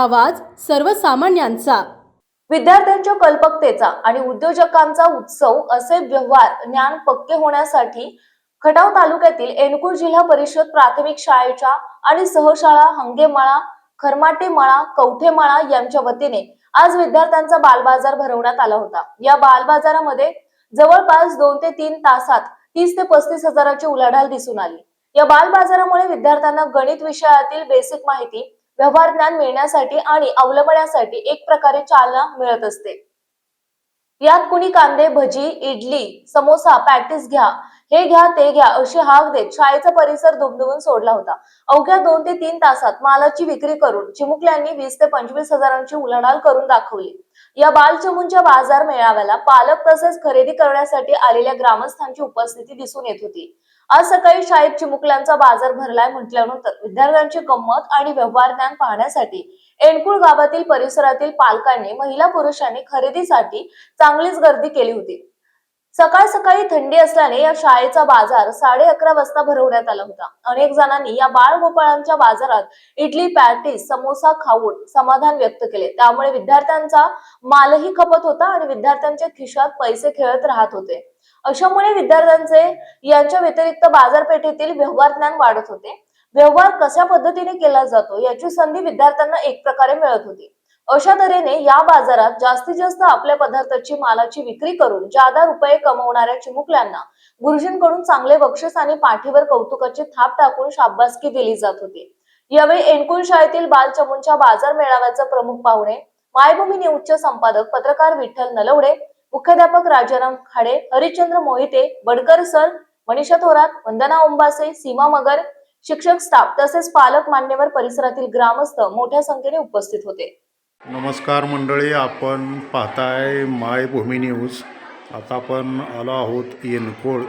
आवाज सर्वसामान्यांचा. विद्यार्थ्यांच्या कल्पकतेचा आणि उद्योजकांचा उत्सव असे व्यवहार ज्ञान पक्के होण्यासाठी खटाव तालुक्यातील एनकुळ जिल्हा परिषद प्राथमिक शाळेच्या आणि सहशाळा हंगेमाळा खरमाटेमाळा कवठेमाळा यांच्या वतीने आज विद्यार्थ्यांचा बालबाजार भरवण्यात आला होता. या बालबाजारामध्ये जवळपास दोन ते तीन तासात तीस ते पस्तीस हजाराची उलाढाल दिसून आली. या बालबाजारामुळे विद्यार्थ्यांना गणित विषयातील बेसिक माहिती व्यवहार ज्ञान मिळण्यासाठी आणि अवलंबण्यासाठी एक प्रकारे चालना मिळत असते. यात कुणी कांदे भजी इडली समोसा पॅटीस घ्या हे घ्या ते घ्या अशी हाक देत शाळेचा परिसर दुमदुमून सोडला होता. अवघ्या दोन ते तीन तासात मालाची विक्री करून चिमुकल्यांनी वीस ते पंचवीस हजारांची उलाढाल करून दाखवली. या बालचमूंच्या बाजार मेळाव्याला पालक तसेच खरेदी करण्यासाठी आलेल्या ग्रामस्थांची उपस्थिती दिसून येत होती. आज सकाळी शाळेत चिमुकल्यांचा बाजार भरलाय म्हटल्यानंतर विद्यार्थ्यांची गंमत आणि व्यवहार ज्ञान पाहण्यासाठी एणकुळ गावातील परिसरातील पालकांनी महिला पुरुषांनी खरेदीसाठी चांगलीच गर्दी केली होती. सकाळ सकाळी थंडी असल्याने या शाळेचा बाजार साडे अकरा वाजता भरवण्यात आला होता. अनेक जणांनी या बाळगोपाळांच्या बाजारात इडली पॅटीस समोसा खाऊन समाधान व्यक्त केले. त्यामुळे विद्यार्थ्यांचा मालही खपत होता आणि विद्यार्थ्यांच्या खिशात पैसे खेळत राहत होते. अशामुळे विद्यार्थ्यांचे यांच्या व्यतिरिक्त बाजारपेठेतील व्यवहार ज्ञान वाढत होते. व्यवहार कशा पद्धतीने केला जातो याची संधी विद्यार्थ्यांना एक प्रकारे मिळत होती. अशा तऱ्हेने या बाजारात जास्तीत जास्त आपल्या पदार्थाची मालाची विक्री करून जादा रुपये कमवणाऱ्या चिमुकल्यांना गुरुजींकडून चांगले बक्षीस आणि पाठीवर कौतुकाची थाप टाकून शाबासकी दिली जात होती. यावेळी एनकुल शाळेतील बालचमूंच्या बाजार मेळाव्याचे प्रमुख पाहुणे मायभूमी न्यूजचे संपादक पत्रकार विठ्ठल नलवडे मुख्याध्यापक राजाराम खाडे हरिश्चंद्र मोहिते बडकर सर मनीषा थोरात वंदना ओंबासे सीमा मगर शिक्षक स्टाफ तसेच पालक मान्यवर परिसरातील ग्रामस्थ मोठ्या संख्येने उपस्थित होते. नमस्कार मंडळी आपण पाहताय मायभूमी न्यूज. आता आपण आलो आहोत येनकोळ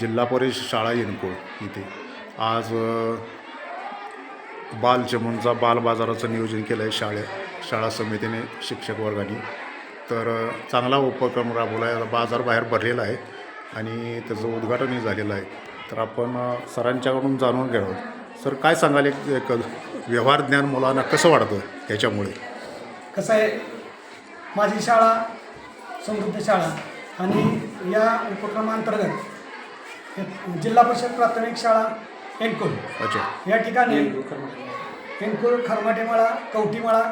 जिल्हा परिषद शाळा येनकोळ इथे. आज बालचमनचा बाल बाजाराचं नियोजन केलं आहे शाळे शाळा समितीने शिक्षक वर्गाने. तर चांगला उपक्रम राबवला आहे बाजार बाहेर भरलेला आहे आणि त्याचं उद्घाटनही झालेलं आहे. तर आपण सरांच्याकडून जाणून घेऊ सर काय सांगाल एक एक व्यवहार ज्ञान मुलांना कसं वाढतं ह्याच्यामुळे कसं आहे माझी शाळा समृद्ध शाळा आणि या उपक्रमांतर्गत जिल्हा परिषद प्राथमिक शाळा एनकुल. अच्छा. या ठिकाणी एनकुल खरमाटेमाळा कवटीमाळा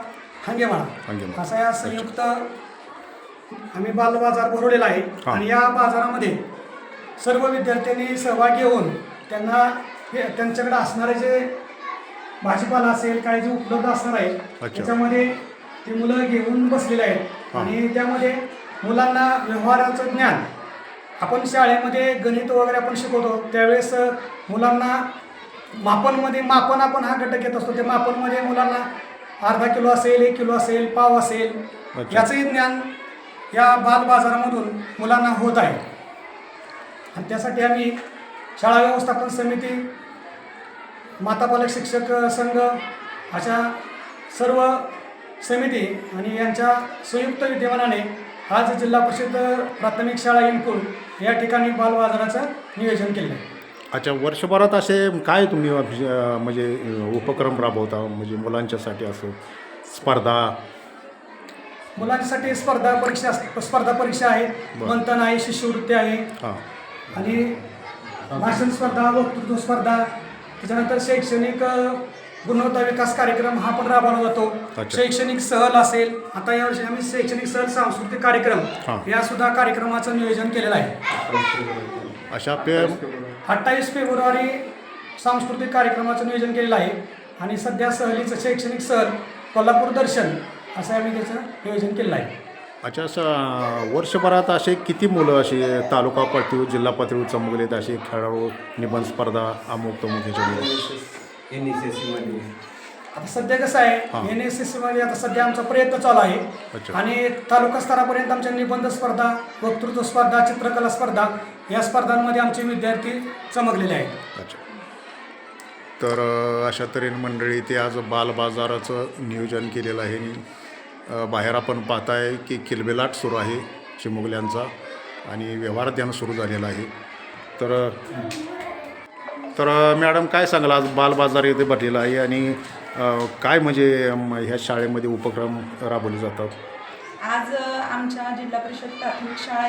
हांगेमाळा. असा या संयुक्त आम्ही बाल बाजार भरवलेला आहे. आणि या बाजारामध्ये सर्व विद्यार्थ्यांनी सहभाग घेऊन त्यांना हे त्यांच्याकडे असणारे जे भाजीपाला असेल काय जे उपलब्ध असणार आहे. त्याच्यामध्ये ती मुलं घेऊन बसलेले आहेत. आणि त्यामध्ये मुलांना व्यवहाराचं ज्ञान आपण शाळेमध्ये गणित वगैरे आपण शिकवतो त्यावेळेस मुलांना मापनमध्ये मापन आपण हा घटक घेत असतो त्या मापनमध्ये मुलांना अर्धा किलो असेल एक किलो असेल पाव असेल. याचंही ज्ञान या बाल बाजारामधून मुलांना होत आहे आणि त्यासाठी आम्ही शाळा व्यवस्थापन समिती माता पालक शिक्षक संघ अशा सर्व समिती आणि यांच्या संयुक्त विद्यमानाने आज जिल्हा परिषद प्राथमिक शाळा इंकुल या ठिकाणी बाल बाजाराचं नियोजन केलं आहे. अच्छा वर्षभरात असे काय तुम्ही म्हणजे उपक्रम राबवता? म्हणजे मुलांच्यासाठी असं स्पर्धा? मुलांसाठी स्पर्धा परीक्षा स्पर्धा परीक्षा आहेत बरं. मंथन आहे शिष्यवृत्ती आहे. हां. आणि भाषण स्पर्धा वक्तृत्व स्पर्धा त्याच्यानंतर शैक्षणिक गुणवत्ता विकास कार्यक्रम हा पण राबवला जातो. शैक्षणिक सहल असेल आता यावर्षी आम्ही शैक्षणिक सहल सांस्कृतिक कार्यक्रम. या सुद्धा कार्यक्रमाचं नियोजन केलेलं आहे अशा अठ्ठावीस फेब्रुवारी सांस्कृतिक कार्यक्रमाचं नियोजन केलेलं आहे आणि सध्या सहलीचं शैक्षणिक सहल कोल्हापूर दर्शन असं आम्ही त्याचं नियोजन केलेलं आहे अच्छा असं वर्षभरात असे किती मुलं असे तालुका पातळीवर जिल्हा पातळीवर चमकलेत असे खेळाडू निबंध स्पर्धा अमुक तमुक ह्याच्यामध्ये एन एस एसमध्ये. आता सध्या कसं. आहे एन एस एसमध्ये आता सध्या आमचा प्रयत्न चालू आहे. आणि तालुका स्तरापर्यंत आमच्या निबंध स्पर्धा वक्तृत्व स्पर्धा चित्रकला स्पर्धा या स्पर्धांमध्ये आमचे विद्यार्थी चमकलेले आहेत. अच्छा. तर अशा तऱ्हेने मंडळी ते आज बालबाजाराचं नियोजन केलेलं आहे. बाहेर आपण पाहताय की किलबिलाट सुरू आहे चिमुकल्यांचा आणि व्यवहार ध्यान सुरू झालेला आहे. तर तर मॅडम काय सांगाल? आज बालबाजार इथे भरलेला आहे आणि काय म्हणजे ह्या शाळेमध्ये उपक्रम राबवले जातात? आज आमच्या जिल्हा परिषद प्राथमिक शाळा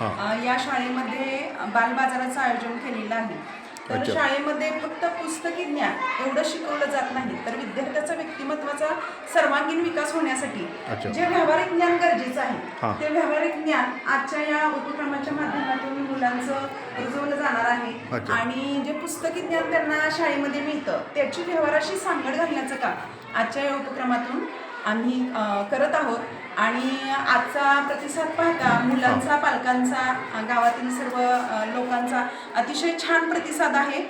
हां. अ, या शाळेमध्ये बालबाजाराचं आयोजन केलेलं आहे. तर अच्छा. शाळेमध्ये फक्त पुस्तकी ज्ञान एवढं शिकवलं जात नाही तर विद्यार्थ्याचा व्यक्तिमत्वाचा सर्वांगीण विकास होण्यासाठी. जे व्यावहारिक ज्ञान गरजेचं हां. आहे ते व्यावहारिक ज्ञान आजच्या या उपक्रमाच्या माध्यमातून मुलांचं रुजवलं जाणार आहे अच्छा. आणि जे पुस्तकी ज्ञान त्यांना शाळेमध्ये मिळतं त्याची व्यवहाराशी सांगड घालण्याचं काम आजच्या या उपक्रमातून आम्ही करत आहोत. आणि आजचा प्रतिसाद पाहता मुलांचा पालकांचा गावातील सर्व लोकांचा अतिशय छान प्रतिसाद आहे.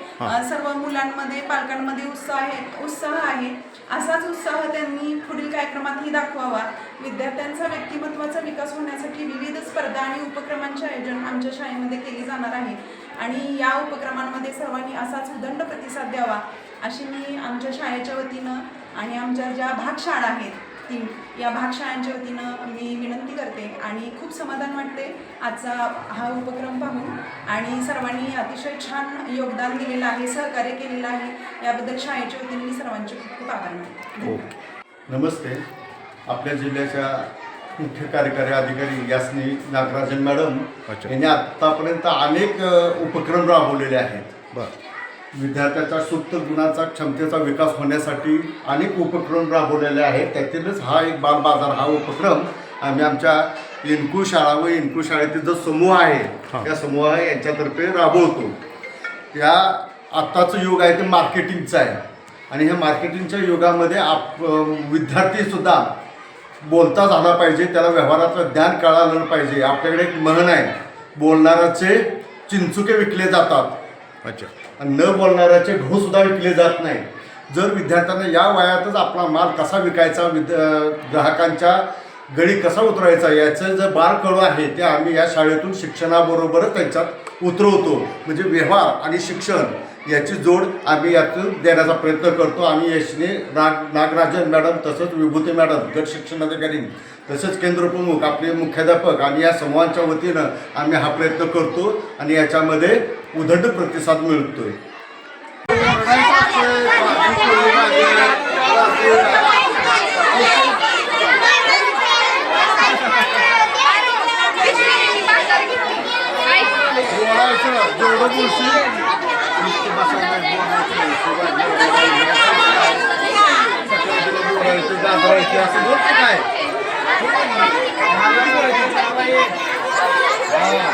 सर्व मुलांमध्ये पालकांमध्ये उत्साह आहे उत्साह आहे. असाच उत्साह त्यांनी पुढील कार्यक्रमातही दाखवावा. विद्यार्थ्यांचा व्यक्तिमत्वाचा विकास होण्यासाठी विविध स्पर्धा आणि उपक्रमांचे आयोजन आमच्या शाळेमध्ये केले जाणार आहे. आणि या उपक्रमांमध्ये सर्वांनी असाच उदंड प्रतिसाद द्यावा अशी मी आमच्या शाळेच्या वतीनं आणि आमच्या ज्या भागशाळा आहेत तीन या भागशाळांच्या वतीनं मी विनंती करते आणि खूप समाधान वाटते आजचा हा उपक्रम पाहून. आणि सर्वांनी अतिशय छान योगदान दिलेलं आहे सहकार्य केलेलं आहे. याबद्दल शाळेच्या वतीने मी सर्वांचे खूप खूप आभार मानते. नमस्ते. आपल्या जिल्ह्याच्या मुख्य कार्यकारी अधिकारी यासनी नागराजन मॅडम अच्छा. यांनी आत्तापर्यंत अनेक उपक्रम राबवलेले आहेत. बरं. विद्यार्थ्याचा सुप्त गुणाचा क्षमतेचा विकास होण्यासाठी अनेक उपक्रम राबवलेले आहेत. त्यातीलच हा एक बाल बाजार हा उपक्रम आम्ही आमच्या इनकू शाळा व इनकू शाळेतील जो समूह आहे. त्या समूह यांच्यातर्फे राबवतो. या आत्ताचं युग आहे ते मार्केटिंगचं आहे. आणि ह्या मार्केटिंगच्या युगामध्ये आप विद्यार्थीसुद्धा बोलता झाला पाहिजे त्याला व्यवहाराचं ज्ञान कळालं पाहिजे. आपल्याकडे एक म्हण आहे बोलणाऱ्याचे चिंचुके विकले जातात. अच्छा. आणि न बोलणाऱ्याचे गहू सुद्धा विकले जात नाही जर विद्यार्थ्यांना या वयातच आपला माल कसा विकायचा विद ग्राहकांच्या गळी कसा उतरायचा याचं जे बारकडू आहे ते आम्ही या शाळेतून शिक्षणाबरोबरच त्यांच्यात उतरवतो. म्हणजे व्यवहार आणि शिक्षण याची जोड आम्ही यातून देण्याचा प्रयत्न करतो. आम्ही यशने नाग नागराजन मॅडम तसंच विभूती मॅडम गट शिक्षणाधिकारी तसंच केंद्रप्रमुख आपले मुख्याध्यापक आणि या समूहांच्या वतीनं आम्ही हा प्रयत्न करतो. आणि याच्यामध्ये उदंड प्रतिसाद मिळतोय.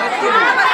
आपल्या